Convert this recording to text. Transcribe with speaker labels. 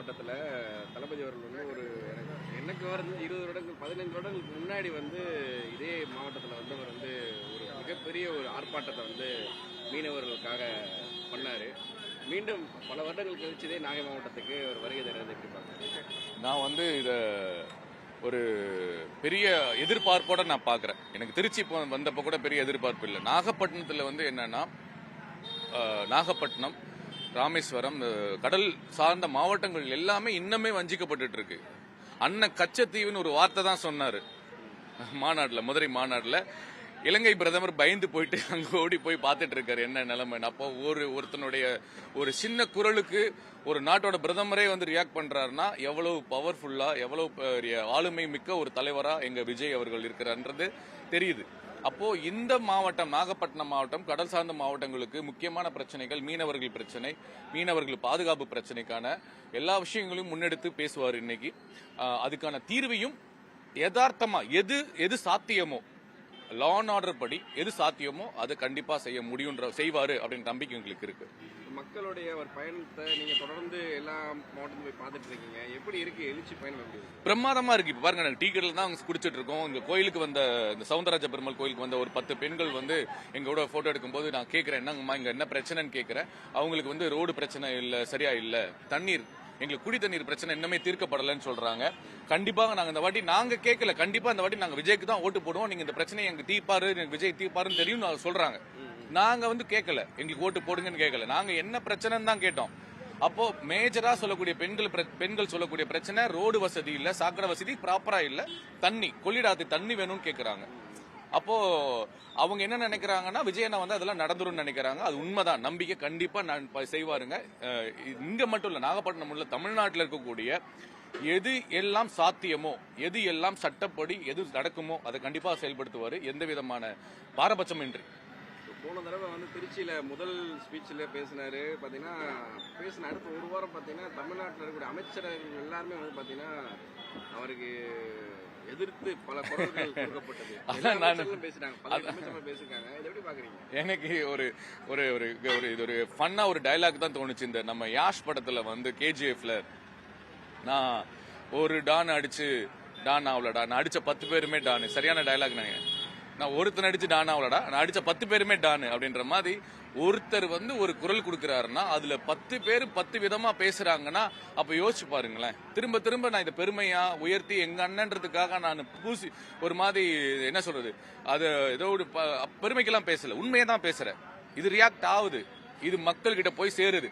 Speaker 1: மாவட்டத்தில் தளபதி அவர்கள் வந்து ஒரு எனக்கு எனக்கு வந்து இருபது வருடங்கள் பதினைந்து வருடங்களுக்கு முன்னாடி வந்து இதே மாவட்டத்தில் வந்து அவர் வந்து ஒரு மிகப்பெரிய ஒரு ஆர்ப்பாட்டத்தை வந்து மீனவர்களுக்காக பண்ணார். மீண்டும் பல வருடங்கள் கழிச்சு இதே நாகை மாவட்டத்துக்கு ஒரு வருகை தருவது எப்படி
Speaker 2: நான் வந்து இதை ஒரு பெரிய எதிர்பார்ப்போட நான் பார்க்குறேன். எனக்கு திருச்சி இப்போ வந்தப்போ கூட பெரிய எதிர்பார்ப்பு இல்லை. நாகப்பட்டினத்தில் வந்து என்னன்னா நாகப்பட்டினம் ராமேஸ்வரம் கடல் சார்ந்த மாவட்டங்கள் எல்லாமே இன்னமே வஞ்சிக்கப்பட்டு இருக்கு அண்ணன் கச்சத்தீவுன்னு ஒரு வார்த்தை தான் சொன்னார். மாநாட்டில் மதுரை மாநாட்டில் இலங்கை பிரதமர் பயந்து போயிட்டு அங்கே ஓடி போய் பார்த்துட்டு இருக்காரு என்ன நிலைமை. அப்போ ஒரு ஒருத்தனுடைய ஒரு சின்ன குரலுக்கு ஒரு நாட்டோட பிரதமரே வந்து ரியாக்ட் பண்ணுறாருன்னா எவ்வளவு பவர்ஃபுல்லாக எவ்வளவு பெரிய ஆளுமை மிக்க ஒரு தலைவராக எங்கள் விஜய் அவர்கள் இருக்கிறான்றது தெரியுது. அப்போ இந்த மாவட்டம் நாகப்பட்டினம் மாவட்டம் கடல் சார்ந்த மாவட்டங்களுக்கு முக்கியமான பிரச்சனைகள் மீனவர்கள் பிரச்சனை மீனவர்கள் பாதுகாப்பு பிரச்சனைக்கான எல்லா விஷயங்களையும் முன்னெடுத்து பேசுவார் இன்னைக்கு. அதுக்கான தீர்வையும் யதார்த்தமா எது எது சாத்தியமோ லா அண்ட் ஆர்டர் படி எது சாத்தியமோ அதை கண்டிப்பா செய்ய முடியுன்ற செய்வாரு அப்படின்ற நம்பிக்கை எங்களுக்கு இருக்கு.
Speaker 1: மக்களுடைய ஒரு பயணத்தை நீங்கள் தொடர்ந்து எல்லா மாவட்டத்தையும் போய் பார்த்துட்டு இருக்கீங்க. எப்படி இருக்கு? எழுச்சி பயணம் எப்படி
Speaker 2: பிரமாதமா இருக்கு. இப்ப பாருங்க நாங்க டீ கடையில் தான் அங்க குடிச்சிட்டு இருக்கோம். இங்க கோயிலுக்கு வந்த இந்த சவுந்தரராஜ பெருமாள் கோயிலுக்கு வந்த ஒரு பத்து பெண்கள் வந்து எங்களோட போட்டோ எடுக்கும்போது நான் கேட்கறேன் என்னங்கம்மா இங்க என்ன பிரச்சனைன்னு கேட்கறேன் அவங்களுக்கு வந்து ரோடு பிரச்சனை இல்ல சரியா இல்ல. தண்ணீர் எங்களுக்கு குடி தண்ணீர் பிரச்சனை இன்னுமே தீர்க்கப்படலைன்னு சொல்றாங்க. கண்டிப்பாக நாங்கள் இந்த வாட்டி நாங்கள் கேட்கல கண்டிப்பாக இந்த வாட்டி நாங்கள் விஜய்க்கு தான் ஓட்டு போடுவோம். நீங்கள் இந்த பிரச்சனையை எங்கள் தீப்பாரு எனக்கு விஜய் தீப்பாருன்னு தெரியும் நான் சொல்றாங்க. நாங்கள் வந்து கேட்கல எங்களுக்கு ஓட்டு போடுங்கன்னு கேட்கல நாங்கள் என்ன பிரச்சனைன்னு தான் கேட்டோம். அப்போ மேஜரா சொல்லக்கூடிய பெண்கள் பிர- பெண்கள் சொல்லக்கூடிய பிரச்சனை ரோடு வசதி இல்ல சாக்கடை வசதி ப்ராப்பரா இல்ல. தண்ணி கொள்ளிடாத்து தண்ணி வேணும்னு கேக்குறாங்க. அப்போ அவங்க என்ன நினைக்கிறாங்கன்னா விஜயனை வந்து அதெல்லாம் நடந்துரும்னு நினைக்கிறாங்க. அது உண்மைதான். நம்பிக்கை கண்டிப்பா நான் செய்வாருங்க. இங்கே இங்க மட்டும் இல்ல நாகப்பட்டினம் உள்ள தமிழ்நாட்டில் இருக்கக்கூடிய எது எல்லாம் சாத்தியமோ எது எல்லாம் சட்டப்படி எது நடக்குமோ அதை கண்டிப்பா செயல்படுத்துவாரு. எந்த விதமான பாரபட்சமின்றி
Speaker 1: போன தடவை வந்து திருச்சியில முதல் ஸ்பீச்சில் பேசினாரு. பார்த்தீங்கன்னா பேசின அடுத்த ஒரு வாரம் பார்த்தீங்கன்னா தமிழ்நாட்டில் இருக்கக்கூடிய அமைச்சர்கள் எல்லாருமே வந்து பார்த்தீங்கன்னா அவருக்கு எதிர்த்து பல குரல்கள் கொடுக்கப்பட்டது. எல்லா
Speaker 2: அதான் நானு-
Speaker 1: அமைச்சர்களும் பேசினாங்க பல அமைச்சர்கள் பேசிருக்காங்க இதை எப்படி பாக்குறீங்க
Speaker 2: எனக்கு ஒரு ஒரு ஒரு ஒரு இது ஒரு ஃபன்னா ஒரு டயலாக் தான் தோணுச்சு. இந்த நம்ம யாஷ் படத்துல வந்து கேஜிஎஃப்ல நான் ஒரு டான் அடிச்சு டான் ஆகலடா நான் அடிச்ச பத்து பேருமே டான் சரியான டயலாக் நினைக்கிறேன் நான் ஒருத்தன் அடிச்சு டான் ஆகலடா. நான் அடிச்ச பத்து பேருமே டான் அப்படின்ற மாதிரி ஒருத்தர் வந்து ஒரு குரல் கொடுக்குறாருன்னா அதுல பத்து பேர் பத்து விதமா பேசுறாங்கன்னா அப்ப யோசிச்சு பாருங்களேன். திரும்ப திரும்ப நான் இதை பெருமையா உயர்த்தி எங்க அண்ணன்றதுக்காக நான் பூசி ஒரு மாதிரி என்ன சொல்றது? அது ஏதோ ஒரு ப- பெருமைக்கெல்லாம் பேசல. உண்மையை தான் பேசுறேன். இது ரியாக்ட் ஆகுது. இது மக்கள்கிட்ட போய் சேருது.